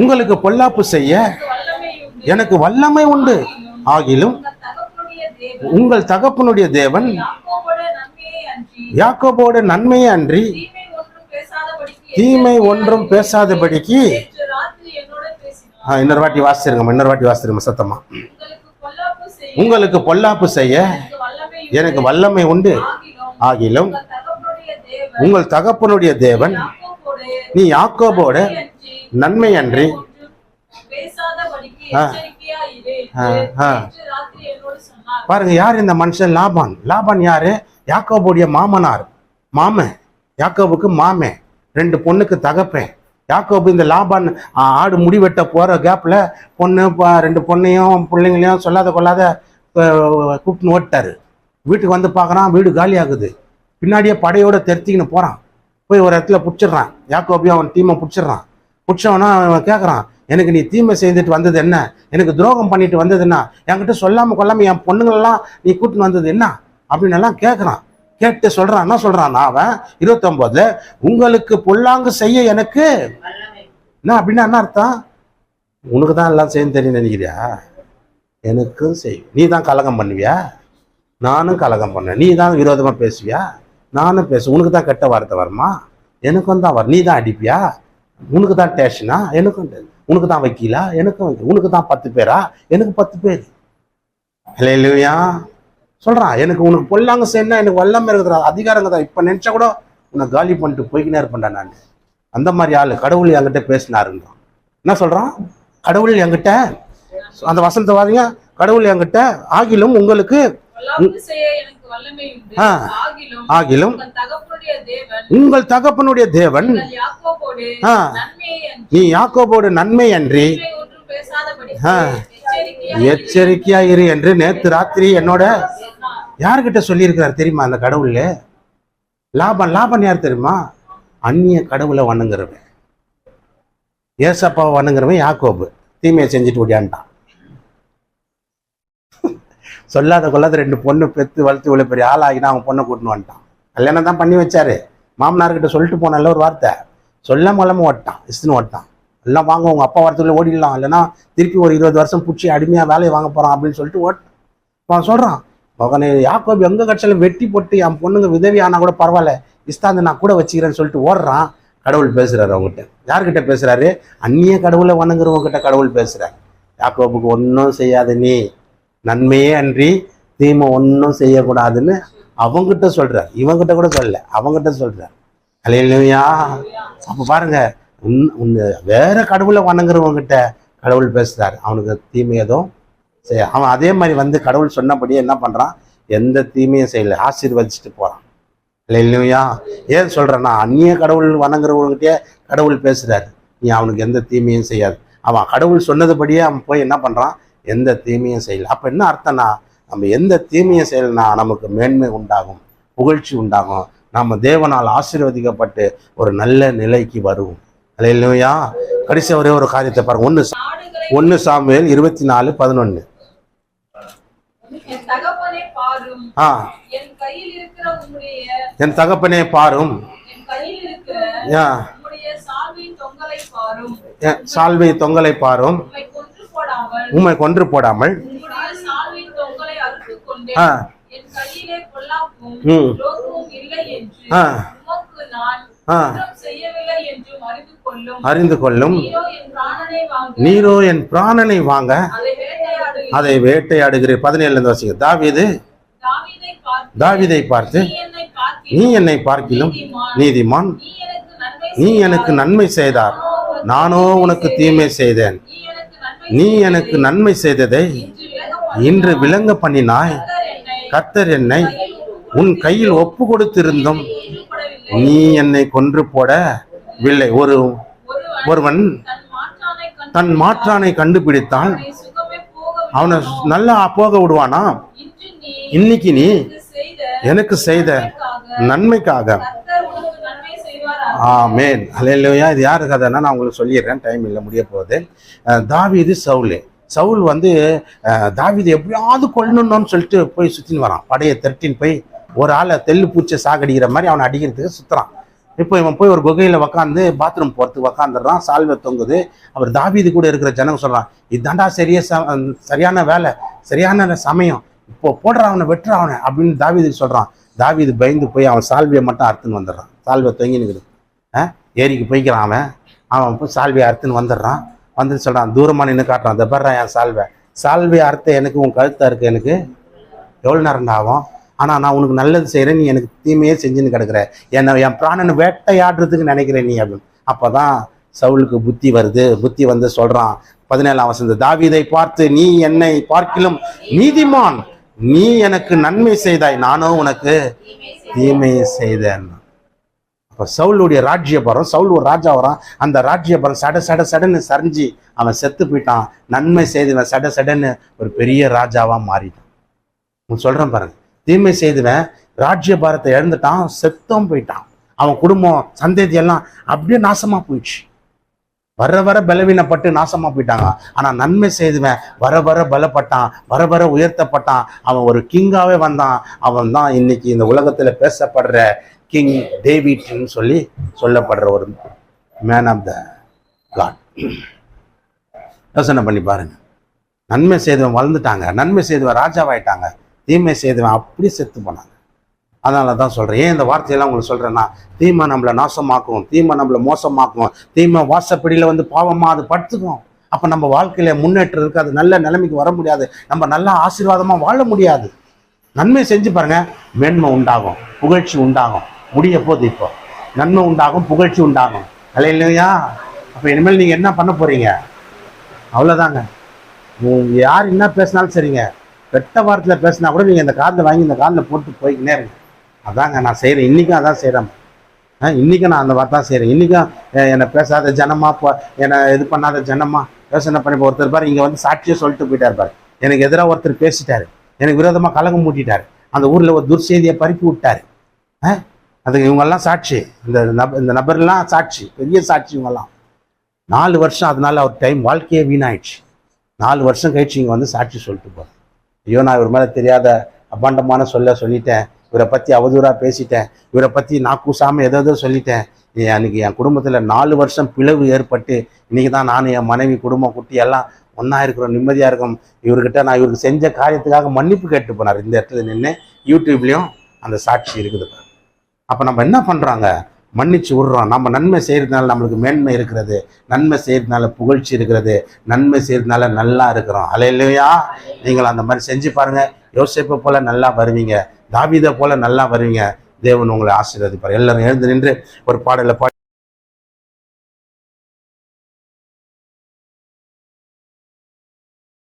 உங்களுக்கு பொல்லாப்பு செய்ய எனக்கு வல்லமை உண்டு. ஆகிலும் உங்கள் தகப்பனுடைய தேவன் யாக்கோபோட நன்மையை அன்றி தீமை ஒன்றும் பேசாதபடிக்கு இன்னொரு வாட்டி வாசிருங்கம்மா இன்னொரு வாட்டி வாசிருங்க சத்தமா உங்களுக்கு பொல்லாப்பு செய்ய எனக்கு வல்லமை உண்டு. ஆகிலும் உங்கள் தகப்பனுடைய தேவன் நீ யாக்கோபோட நன்மை அன்றி பாருங்க யார் இந்த மனுஷன்? லாபான். லாபான் யாரு? யாக்கோபுடைய மாமனார். மாமன் யாக்கோபுக்கு மாமன் ரெண்டு பொண்ணுக்கு தகப்பேன் யாக்கோபு இந்த லாபான் ஆடு முடி வெட்ட போற கேப்ல பொண்ணு ரெண்டு பொண்ணையும் பிள்ளைங்களையும் சொல்லாத கொள்ளாத கூப்பிட்டுன்னு ஓட்டாரு வீட்டுக்கு வந்து பார்க்கறான் வீடு காலி ஆகுது பின்னாடியே படையோட தெருத்திக்கின்னு போறான். போய் ஒரு இடத்துல பிடிச்சிடுறான். யாக்கோபியும் அவன் டீமை பிடிச்சிடுறான். பிடிச்சவனா அவன் கேட்குறான் எனக்கு நீ தீமை செய்துட்டு வந்தது என்ன? எனக்கு துரோகம் பண்ணிட்டு வந்தது என்ன? என்கிட்ட சொல்லாமல் கொல்லாமல் என் பொண்ணுங்களெல்லாம் நீ கூட்டின்னு வந்தது என்ன? அப்படின்னு எல்லாம் கேட்குறான் கேட்டு சொல்கிறான் என்ன சொல்கிறான் அவன் இருபத்தொன்பதுல உங்களுக்கு பொல்லாங்கு செய்ய எனக்கு என்ன அப்படின்னா என்ன அர்த்தம்? உனக்கு தான் எல்லாம் செய்யணும் தெரியும் நினைக்கிறியா? எனக்கும் செய்யும். நீ தான் கலகம் பண்ணுவியா? நானும் கலகம் பண்ணேன் நீ தான் விரோதமாக பேசுவியா? நானும் பேசு உனக்கு தான் கெட்ட வார்த்தை வருமா? எனக்கும் தான் வரும். நீ தான் அடிப்பியா? உனக்கு தான் டேஷனா எனக்கும் உனக்கு தான் வக்கீலா? எனக்கும் உனக்கு தான் பத்து பேரா? எனக்கு பத்து பேர். இல்லையா சொல்கிறான் எனக்கு உனக்கு பொல்லாங்க செய்யணும் எனக்கு வல்லமை இருக்கிறா அதிகாரங்க தான். இப்போ நினச்சா கூட உன்னை காலி பண்ணிட்டு போய்கினே இருப்பேன்டா நான். அந்த மாதிரி ஆள் கடவுள் என்கிட்ட பேசினாருன்றான். என்ன சொல்கிறான் கடவுள் என்கிட்ட அந்த வசனத்தை வாதிங்க கடவுள் என்கிட்ட ஆகிலும் உங்களுக்கு ஆகிலும் உங்கள் தகப்பனுடைய தேவன் நீ யாக்கோபோடு நன்மை அன்றி. எச்சரிக்கையா இரு என்று நேத்து ராத்திரி என்னோட யார்கிட்ட சொல்லியிருக்கிறார் தெரியுமா அந்த கடவுள் லாபம் லாபம் யார் தெரியுமா? அந்நிய கடவுளை வணங்குறவன். ஏசப்பாவை வணங்குறவன் யாக்கோபு. தீமையை செஞ்சுட்டு ஓடியான்ட்டான். சொல்லாத கொள்ளாத ரெண்டு பொண்ணு பெற்று வளர்த்து இவ்வளோ பெரிய ஆளாகினா அவன் பொண்ணை கூட்டின்னு வந்துட்டான். கல்யாணம் தான் பண்ணி வச்சாரு. மாமனார்கிட்ட சொல்லிட்டு போனால ஒரு வார்த்தை. சொல்ல மூலமா ஓட்டான் இஸ்துன்னு ஓட்டான். எல்லாம் வாங்க உங்கள் அப்பா வரத்துக்குள்ள ஓடிடலாம். இல்லைன்னா திருப்பி ஒரு இருபது வருஷம் பிடிச்சி அடிமையாக வேலையை வாங்க போகிறான் அப்படின்னு சொல்லிட்டு ஓட்டான் அவன் சொல்கிறான் மகனே யாக்கோபு எங்கள் கட்சியில் வெட்டி போட்டு என் பொண்ணுங்க உதவி ஆனால் கூட பரவாயில்ல. இஸ்தாந்து நான் கூட வச்சுக்கிறேன்னு சொல்லிட்டு ஓடுறான். கடவுள் பேசுகிறாரு அவங்ககிட்ட. யார்கிட்ட பேசுகிறாரு அந்நிய கடவுளை வணங்குறவங்க கிட்ட கடவுள் பேசுகிறார் யாக்கோபுக்கு ஒன்றும் செய்யாத நீ. நன்மையே அன்றி தீமை ஒன்றும் செய்யக்கூடாதுன்னு அவங்ககிட்ட சொல்கிறார் இவங்கிட்ட கூட சொல்லல. அவங்ககிட்ட சொல்கிறார் அலையிலையா அப்போ பாருங்க உன் உன்னை வேற கடவுளை வணங்குறவங்கிட்ட கடவுள் பேசுகிறார் அவனுக்கு தீமை எதுவும் செய்ய அவன் அதே மாதிரி வந்து கடவுள் சொன்னபடியே என்ன பண்ணுறான் எந்த தீமையும் செய்யலை. ஆசீர்வதிச்சுட்டு போறான். இல்லையா ஏன் சொல்கிறேன்னா அந்நிய கடவுள் வணங்குறவங்ககிட்டயே கடவுள் பேசுகிறார் நீ அவனுக்கு எந்த தீமையும் செய்யாது. அவன் கடவுள் சொன்னதுபடியே அவன் போய் என்ன பண்ணுறான் எந்த தீமையும் செய்யல. அப்ப என்ன அர்த்தம்னா நம்ம எந்த தீமையும் செய்யலைன்னா நமக்கு மேன்மை உண்டாகும் புகழ்ச்சி உண்டாகும். நம்ம தேவனால் ஆசீர்வதிக்கப்பட்டு ஒரு நல்ல நிலைக்கு வருவோம். இல்லையா கடைசி ஒரே ஒரு காரியத்தை பாருங்க. ஒன்று ஒன்று சாமுவேல் இருபத்தி நாலு பதினொன்று என் தகப்பனை பாரும். ஆ. என் தகப்பனே பாரும். சால்வை தொங்கலை பாரும். உம்மை கொன்று போடாமல் ஆ. ம். ஆ. அறிந்து கொள்ளும். நீரோ என் பிராணனை வாங்க. அதை வேட்டையாடு அதை வேட்டையாடுகிறேன். பதினேழுல இருந்து தாவீது. தாவீதை பார்த்து நீ என்னை பார்க்கிலும் நீதிமான். நீ எனக்கு நன்மை செய்தார் நானோ உனக்கு தீமை செய்தேன். நீ எனக்கு நன்மை செய்ததை இன்று விளங்க பண்ணினாய். கத்தர் என்னை உன் கையில் ஒப்பு கொடுத்திருந்தும் நீ என்னை கொன்று போடவில்லை ஒரு ஒருவன் தன் மாற்றானை கண்டுபிடித்தான் அவனை நல்லா போக விடுவானா? இன்னைக்கு நீ எனக்கு செய்த நன்மைக்காக கர்த்தர் உனக்கு நன்மை செய்வார் ஆமேன். அலையிலையா இது யாரு கதைன்னா நான் உங்களுக்கு சொல்லிடுறேன். டைம் இல்லை முடிய போகுது. அஹ் தாவீது சவுலு. சவுல் வந்து அஹ், எப்படியாவது கொல்லணும்னு சொல்லிட்டு போய் சுற்றின்னு வரான். படையை திரட்டின்னு போய் ஒரு ஆளை தெல்லு பூச்சை சாகடிக்கிற மாதிரி அவனை அடிக்கிறதுக்கு சுற்றுறான் இப்போ இவன் போய் ஒரு குகையில் உக்காந்து பாத்ரூம் போகிறதுக்கு உக்காந்துடுறான். சால்வை தொங்குது. அவர் தாவீது கூட இருக்கிற ஜனங்க சொல்கிறான் இதாண்டா சரியா ச சரியான வேலை சரியான சமயம். இப்போ போடுற அவனை வெட்டுற அவனை. அப்படின்னு தாவீதுக்கு சொல்கிறான் தாவீது பயந்து போய் அவன் சால்வியை மட்டும் அறுத்துன்னு வந்துடுறான். சால்வை தொங்கி நிற்குது ஏரிக்கு போய்க்கிறான் அவன். அவன் இப்போ சால்வியை அறுத்துன்னு வந்துடுறான். வந்து சொல்கிறான் தூரமாக நின்று காட்டுறான். இந்த என் சால்வை. சால்வை அறுத்த எனக்கு உன் கழுத்தாக இருக்குது எனக்கு. எவ்வளோ நேரம் ஆகும்? ஆனால் நான் உனக்கு நல்லது செய்கிறேன் நீ எனக்கு தீமையே செஞ்சுன்னு கிடக்குற. என்னை என் பிராணனை வேட்டையாடுறதுக்கு நினைக்கிறேன் நீ அப்படின்னு. அப்போ தான் சவுலுக்கு புத்தி வருது. புத்தி வந்து சொல்கிறான் பதினேழாம் வசந்த தாவிதை பார்த்து நீ என்னை பார்க்கிலும் நீதிமான். நீ எனக்கு நன்மை செய்தாய். நானும் உனக்கு தீமையை செய்தேன். இப்போ சவுளுடைய ராஜ்யபரம் சவுல் ஒரு ராஜா வரான். அந்த ராஜ்யபரம் சட சட சடன்னு சரிஞ்சு அவன் செத்து போயிட்டான். நன்மை செய்தவன் சட சடன்னு ஒரு பெரிய ராஜாவா மாறிட்டான். உன் சொல்றேன் பாருங்க. தீமை செய்தவன் ராஜ்யபாரத்தை இழந்துட்டான் செத்தும் போயிட்டான். அவன் குடும்பம் சந்ததி எல்லாம் அப்படியே நாசமா போயிடுச்சு. வர வர பலவீனப்பட்டு நாசமா போயிட்டாங்க. ஆனா நன்மை செய்துவேன் வர வர பலப்பட்டான் வர வர உயர்த்தப்பட்டான். அவன் ஒரு கிங்காவே வந்தான். அவன் தான் இன்னைக்கு இந்த உலகத்துல பேசப்படுற கிங் டேவிட்னு சொல்லி சொல்லப்படுற ஒரு மேன் ஆஃப் த காட் யோசனை பண்ணி பாருங்க. நன்மை செய்தவன் வளர்ந்துட்டாங்க. நன்மை செய்தவன் ராஜாவாயிட்டாங்க. தீமை செய்தவன் அப்படியே செத்து போனாங்க. அதனால தான் சொல்கிறேன் ஏன் இந்த வார்த்தையெல்லாம் உங்களுக்கு சொல்கிறேன்னா தீமை நம்மளை நாசமாக்கும் தீமை நம்மளை மோசமாக்கும் தீமை வாசப்படியில் வந்து பாவமாக அது படுத்துக்கும். அப்போ நம்ம வாழ்க்கையில் முன்னேற்றம் இருக்காது நல்ல நிலைமைக்கு வர முடியாது. நம்ம நல்லா ஆசீர்வாதமாக வாழ முடியாது. நன்மை செஞ்சு பாருங்க மேன்மை உண்டாகும் புகழ்ச்சி உண்டாகும். முடிய போகுது இப்போ. நன்மை உண்டாகும் புகழ்ச்சி உண்டாகும். இல்லையா அப்போ இனிமேல் நீங்கள் என்ன பண்ண போகிறீங்க அவ்வளோதாங்க யார் என்ன பேசினாலும் சரிங்க. வெட்ட வாரத்தில் பேசினா கூட நீங்கள் இந்த காதில் வாங்கி இந்த காதில் போட்டு போய்க்கினே இருங்க. அதாங்க நான் செய்கிறேன் இன்றைக்கும் அதான் செய்கிறேன் ஆ இன்றைக்கும் நான் அந்த வார்த்தை தான் செய்கிறேன் இன்றைக்கும் என்னை பேசாத ஜனமா போ என்னை இது பண்ணாத ஜனமா யோசனை பண்ணி ஒருத்தர் பாரு இங்கே வந்து சாட்சியை சொல்லிட்டு போயிட்டார் பாரு. எனக்கு எதிராக ஒருத்தர் பேசிட்டாரு. எனக்கு விரோதமாக கலகம் மூட்டிட்டார். அந்த ஊரில் ஒரு துர்செய்தியை பரப்பி விட்டார். ஆ? அதுக்கு இவங்கெல்லாம் சாட்சி. இந்த நப இந்த நபர்லாம் சாட்சி. பெரிய சாட்சி இவங்கெல்லாம். நாலு வருஷம் அதனால அவர் டைம் வாழ்க்கையே வீணாயிடுச்சு. நாலு வருஷம் கழிச்சு இங்கே வந்து சாட்சி சொல்லிட்டு போகிறேன் ஐயோ நான் இவர் மேலே தெரியாத அபாண்டமான சொல்ல சொல்லிட்டேன். இவரை பற்றி அவதூறாக பேசிட்டேன். இவரை பற்றி நான் கூசாமல் ஏதோ சொல்லிட்டேன். அன்னைக்கு என் குடும்பத்தில் நாலு வருஷம் பிளவு ஏற்பட்டு இன்றைக்கி தான் நான் என் மனைவி குடும்பம் குட்டி எல்லாம் ஒன்றா இருக்கிறோம் நிம்மதியாக இருக்கும். இவர்கிட்ட நான் இவருக்கு செஞ்ச காரியத்துக்காக மன்னிப்பு கேட்டு போனார். இந்த இடத்துல நின்று யூடியூப்லேயும் அந்த சாட்சி இருக்குது அப்போ நம்ம என்ன பண்ணுறாங்க மன்னிச்சு விடுறோம். நம்ம நன்மை செய்கிறதுனால நம்மளுக்கு மேன்மை இருக்கிறது. நன்மை செய்கிறதுனால புகழ்ச்சி இருக்கிறது. நன்மை செய்கிறதுனால நல்லா இருக்கிறோம். அலையிலையா நீங்கள் அந்த மாதிரி செஞ்சு பாருங்கள் யோசிப்பை போல் நல்லா வருவீங்க. தாவிதை போல் நல்லா வருவீங்க. தேவன் உங்களை ஆசீர்வதிப்பார். எல்லாரும் எழுந்து நின்று ஒரு பாடலை பாடி